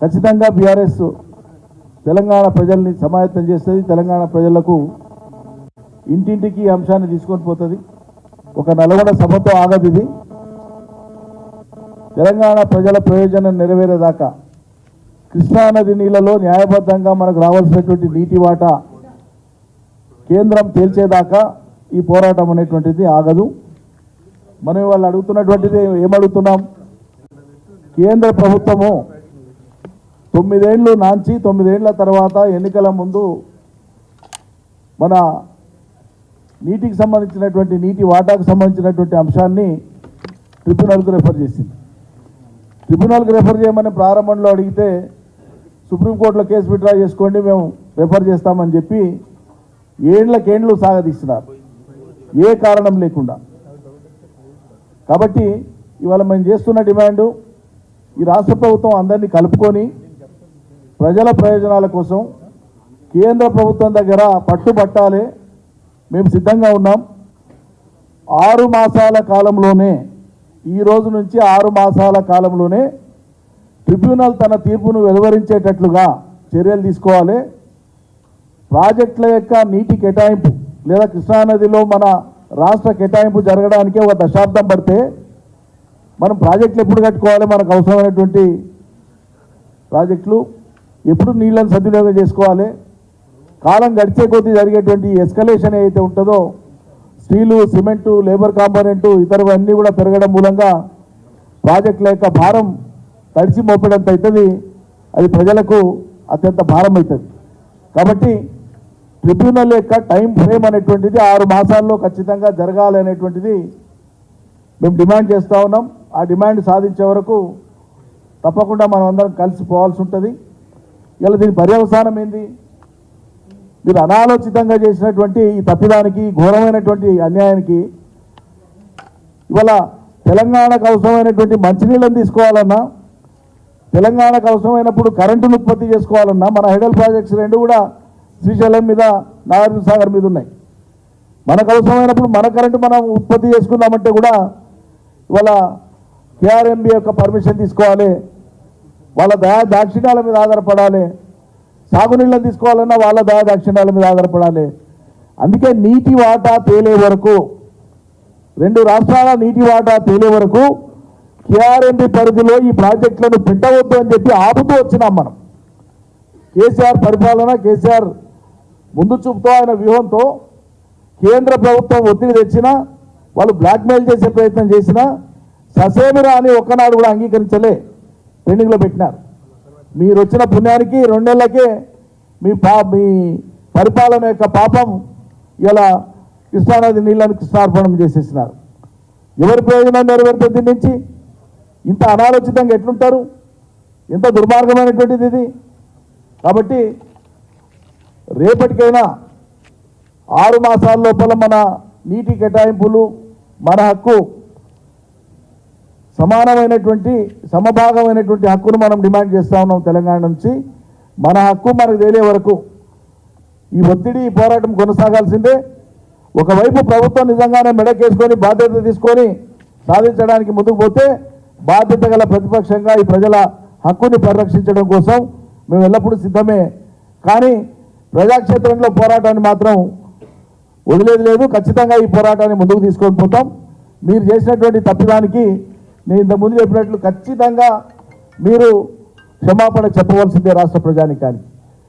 ఖచ్చితంగా బీఆర్ఎస్ తెలంగాణ ప్రజల్ని సమాయత్తం చేస్తుంది తెలంగాణ ప్రజలకు ఇంటింటికి అంశాన్ని తీసుకొని పోతుంది. ఒక నల్గొండ సభతో ఆగదు ఇది. తెలంగాణ ప్రజల ప్రయోజనం నెరవేరేదాకా కృష్ణానది నీళ్ళలో న్యాయబద్ధంగా మనకు రావాల్సినటువంటి నీటి వాటా కేంద్రం తేల్చేదాకా ఈ పోరాటం అనేటువంటిది ఆగదు. మనం వాళ్ళు అడుగుతున్నటువంటిది ఏమడుగుతున్నాం కేంద్ర ప్రభుత్వము తొమ్మిదేండ్లు నాంచి తొమ్మిదేండ్ల తర్వాత ఎన్నికల ముందు మన నీటికి సంబంధించినటువంటి నీటి వాటాకు సంబంధించినటువంటి అంశాన్ని ట్రిబ్యునల్కు రెఫర్ చేసింది. ట్రిబ్యునల్కి రెఫర్ చేయమని ప్రారంభంలో అడిగితే సుప్రీంకోర్టులో కేసు విత్డ్రా చేసుకోండి మేము రెఫర్ చేస్తామని చెప్పి ఏండ్లకేండ్లు సాగదీస్తున్నారు. ఏ కారణం లేకుండా. కాబట్టి ఇవాళ మేము చేస్తున్న డిమాండు ఈ రాష్ట్ర ప్రభుత్వం అందరినీ కలుపుకొని ప్రజల ప్రయోజనాల కోసం కేంద్ర ప్రభుత్వం దగ్గర పట్టుబట్టాలి మేము సిద్ధంగా ఉన్నాం. ఆరు మాసాల కాలంలోనే ఈ రోజు నుంచి ఆరు మాసాల కాలంలోనే ట్రిబ్యునల్ తన తీర్పును వెలువరించేటట్లుగా చర్యలు తీసుకోవాలి. ప్రాజెక్టుల యొక్క నీటి కేటాయింపు లేదా కృష్ణానదిలో మన రాష్ట్ర కేటాయింపు జరగడానికి ఒక దశాబ్దం పడితే మనం ప్రాజెక్టులు ఎప్పుడు కట్టుకోవాలి? మనకు అవసరమైనటువంటి ప్రాజెక్టులు ఎప్పుడు నీళ్ళని సద్వినియోగం చేసుకోవాలి? కాలం గడిచే కొద్దీ జరిగేటువంటి ఎస్కలేషన్ ఏదైతే ఉంటుందో స్టీలు సిమెంటు లేబర్ కాంపోనెంటు ఇతరవన్నీ కూడా పెరగడం మూలంగా ప్రాజెక్టుల యొక్క భారం తడిసి మోపడంత అవుతుంది. అది ప్రజలకు అత్యంత భారం అవుతుంది. కాబట్టి ట్రిబ్యునల్ యొక్క టైం ఫ్రేమ్ అనేటువంటిది ఆరు మాసాల్లో ఖచ్చితంగా జరగాలి అనేటువంటిది మేము డిమాండ్ చేస్తూ ఉన్నాం. ఆ డిమాండ్ సాధించే వరకు తప్పకుండా మనం అందరం కలిసిపోవాల్సి ఉంటుంది. ఇలా దీని పర్యవసానం ఏంది? మీరు అనాలోచితంగా చేసినటువంటి ఈ తప్పిదానికి ఘోరమైనటువంటి అన్యాయానికి ఇవాళ తెలంగాణకు అవసరమైనటువంటి మంచినీళ్ళని తీసుకోవాలన్నా తెలంగాణకు అవసరమైనప్పుడు కరెంటును ఉత్పత్తి చేసుకోవాలన్నా మన హైడల్ ప్రాజెక్ట్స్ రెండు కూడా శ్రీశైలం మీద నాగార్జున సాగర్ మీద ఉన్నాయి. మనకు అవసరమైనప్పుడు మన కరెంటు మనం ఉత్పత్తి చేసుకుందామంటే కూడా ఇవాళ కేఆర్ఎంబి యొక్క పర్మిషన్ తీసుకోవాలి వాళ్ళ దయా దాక్షిణ్యాల మీద ఆధారపడాలి. సాగునీళ్ళని తీసుకోవాలన్నా వాళ్ళ దయా దాక్షిణ్యాల మీద ఆధారపడాలి. అందుకే నీటి వాటా తేలే వరకు రెండు రాష్ట్రాల నీటి వాటా తేలే వరకు కేఆర్ఎంబి పరిధిలో ఈ ప్రాజెక్టులను పెట్టవద్దు అని చెప్పి ఆపుతూ వచ్చినాం మనం. కేసీఆర్ పరిపాలన కేసీఆర్ ముందు చూపుతో ఆయన వ్యూహంతో కేంద్ర ప్రభుత్వం ఒత్తిడి తెచ్చినా వాళ్ళు బ్లాక్మెయిల్ చేసే ప్రయత్నం చేసినా ససేమిరా అని ఒక్కనాడు కూడా అంగీకరించలే. పెండింగ్లో పెట్టినారు. మీరు వచ్చిన పుణ్యానికి రెండేళ్ళకే మీ పా మీ పరిపాలన యొక్క పాపం ఇలా కృష్ణానది నీళ్ళని కృష్ణార్పణం చేసేసినారు. ఎవరి ప్రయోజనం నెరవేరుతుంది నుంచి? ఇంత అనాలోచితంగా ఎట్లుంటారు? ఎంత దుర్మార్గమైనటువంటిది ఇది? కాబట్టి రేపటికైనా ఆరు మాసాల లోపల మన నీటి కేటాయింపులు మన హక్కు సమానమైనటువంటి సమభాగమైనటువంటి హక్కును మనం డిమాండ్ చేస్తూ ఉన్నాం తెలంగాణ నుంచి. మన హక్కు మనకు తెలియ వరకు ఈ ఒత్తిడి ఈ పోరాటం కొనసాగాల్సిందే. ఒకవైపు ప్రభుత్వం నిజంగానే మెడకేసుకొని బాధ్యత తీసుకొని సాధించడానికి ముందుకు పోతే బాధ్యత గల ప్రతిపక్షంగా ఈ ప్రజల హక్కుని పరిరక్షించడం కోసం మేము ఎల్లప్పుడూ సిద్ధమే. కానీ ప్రజాక్షేత్రంలో పోరాటాన్ని మాత్రం వదిలేదు లేదు. ఖచ్చితంగా ఈ పోరాటాన్ని ముందుకు తీసుకొని పోతాం. మీరు చేసినటువంటి తప్పిదానికి నేను ఇంతకుముందు చెప్పినట్లు ఖచ్చితంగా మీరు క్షమాపణ చెప్పవలసిందే రాష్ట్ర ప్రజానికానికి.